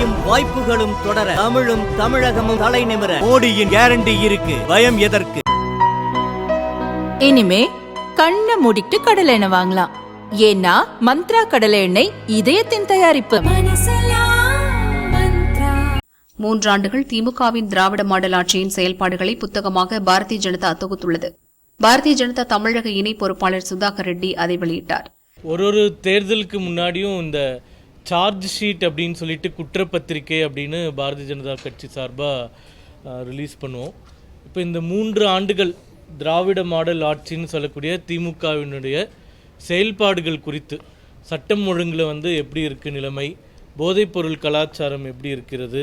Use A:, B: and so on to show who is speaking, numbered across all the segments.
A: வளர்ச்சியும் வாய்ப்புகளும் தொடர தமிழும் தமிழகமும் தலை நிமிர. மோடியின் கேரண்டி இருக்கு. பயம் எதற்கு?
B: இனிமே கண்ணை மூடிட்டு கடலை எண்ணெய் வாங்கலாம். ஏன்னா மந்த்ரா கடலை எண்ணெய் இதயத்தின் தயாரிப்பு.
C: மூன்றாண்டுகள் திமுகவின் திராவிட மாடல் ஆட்சியின் செயல்பாடுகளை புத்தகமாக பாரதிய ஜனதா தொகுத்துள்ளது. பாரதிய ஜனதா தமிழக இணை பொறுப்பாளர் சுதாகர் ரெட்டி அதை வெளியிட்டார்.
D: ஒரு ஒரு தேர்தலுக்கு முன்னாடியும் இந்த சார்ஜ் ஷீட் அப்படின்னு சொல்லிட்டு குற்றப்பத்திரிக்கை அப்படின்னு பாரதிய ஜனதா கட்சி சார்பாக ரிலீஸ் பண்ணுவோம். இப்போ இந்த மூன்று ஆண்டுகள் திராவிட மாடல் ஆட்சின்னு சொல்லக்கூடிய திமுகவினுடைய செயல்பாடுகள் குறித்து சட்டம் ஒழுங்கில் வந்து எப்படி இருக்குது நிலைமை போதைப்பொருள் கலாச்சாரம் எப்படி இருக்கிறது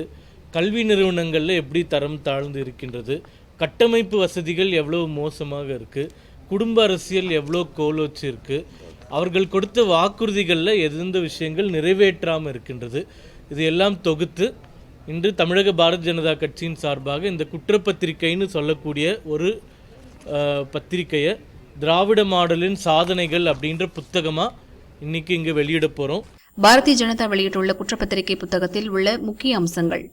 D: கல்வி நிறுவனங்களில் எப்படி தரம் தாழ்ந்து இருக்கின்றது கட்டமைப்பு வசதிகள் எவ்வளோ மோசமாக இருக்குது குடும்ப அரசியல் எவ்வளோ கோலோச்சு இருக்குது அவர்கள் கொடுத்த வாக்குறுதிகளில் எந்தெந்த விஷயங்கள் நிறைவேற்றாமல் இருக்கின்றது இது எல்லாம் தொகுத்து இன்று தமிழக பாரதிய ஜனதா கட்சியின் சார்பாக இந்த குற்றப்பத்திரிக்கைன்னு சொல்லக்கூடிய ஒரு பத்திரிக்கையை திராவிட மாடலின் சாதனைகள் அப்படின்ற புத்தகமாக இன்னைக்கு இங்கே வெளியிட போகிறோம்
C: பாரதிய ஜனதா வெளியிட்டுள்ள குற்றப்பத்திரிகை புத்தகத்தில் உள்ள முக்கிய அம்சங்கள்.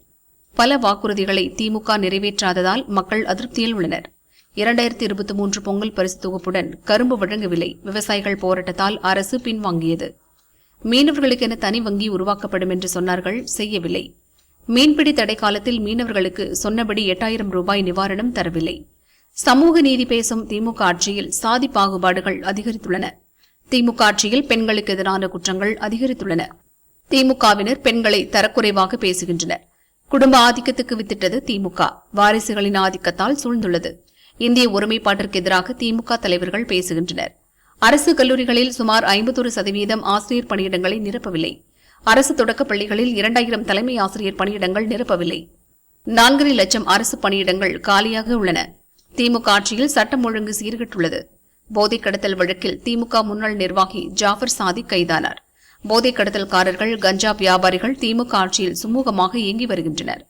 C: பல வாக்குறுதிகளை திமுக நிறைவேற்றாததால் மக்கள் அதிருப்தியில் உள்ளனர். இரண்டாயிரத்தி இருபத்தி மூன்று பொங்கல் பரிசு தொகுப்புடன் கரும்பு வழங்கவில்லை விவசாயிகள் போராட்டத்தால் அரசு பின்வாங்கியது. மீனவர்களுக்கென தனி வங்கி உருவாக்கப்படும் என்று சொன்னார்கள் செய்யவில்லை. மீன்பிடி தடை காலத்தில் மீனவர்களுக்கு சொன்னபடி எட்டாயிரம் ரூபாய் நிவாரணம் தரவில்லை. சமூக நீதி பேசும் திமுக ஆட்சியில் சாதி பாகுபாடுகள் அதிகரித்துள்ளன. திமுக ஆட்சியில் பெண்களுக்கு எதிரான குற்றங்கள் அதிகரித்துள்ளன. திமுகவினர் பெண்களை தரக்குறைவாக பேசுகின்றனர். குடும்ப ஆதிக்கத்துக்கு வித்திட்டது திமுக. வாரிசுகளின் ஆதிக்கத்தால் சூழ்ந்துள்ளது. இந்திய ஒருமைப்பாட்டிற்கு எதிராக திமுக தலைவர்கள் பேசுகின்றனர். அரசு கல்லூரிகளில் சுமார் ஐம்பத்தொரு சதவீதம் ஆசிரியர் பணியிடங்களை நிரப்பவில்லை. அரசு தொடக்கப் பள்ளிகளில் இரண்டாயிரம் தலைமை ஆசிரியர் பணியிடங்கள் நிரப்பவில்லை. நான்கரை லட்சம் அரசு பணியிடங்கள் காலியாக உள்ளன. திமுக ஆட்சியில் சட்டம் ஒழுங்கு சீர்கெட்டுள்ளது. போதை கடத்தல் வழக்கில் திமுக முன்னாள் நிர்வாகி ஜாஃபர் சாதிக் கைதானார். போதை கடத்தல்காரர்கள் கஞ்சா வியாபாரிகள் திமுக ஆட்சியில் சுமூகமாக இயங்கி வருகின்றனர்.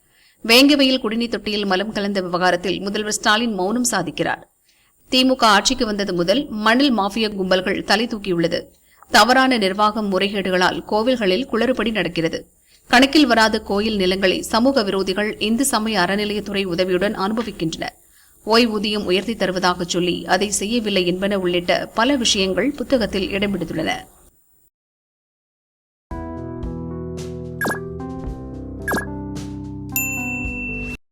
C: வேங்கவையில் குடிநீர் தொட்டியில் மலம் கலந்த விவகாரத்தில் முதல்வர் ஸ்டாலின் மௌனம் சாதிக்கிறார். திமுக ஆட்சிக்கு வந்தது முதல் மணல் மாஃபியா கும்பல்கள் தலை தூக்கியுள்ளது. தவறான நிர்வாகம் முறைகேடுகளால் கோவில்களில் குளறுபடி நடக்கிறது. கணக்கில் வராத கோயில் நிலங்களை சமூக விரோதிகள் இந்து சமய அறநிலையத்துறை உதவியுடன் அனுபவிக்கின்றனர். ஓய்வூதியம் உயர்த்தி தருவதாக சொல்லி அதை செய்யவில்லை என்பன உள்ளிட்ட பல விஷயங்கள் புத்தகத்தில் இடம்பிடித்துள்ளன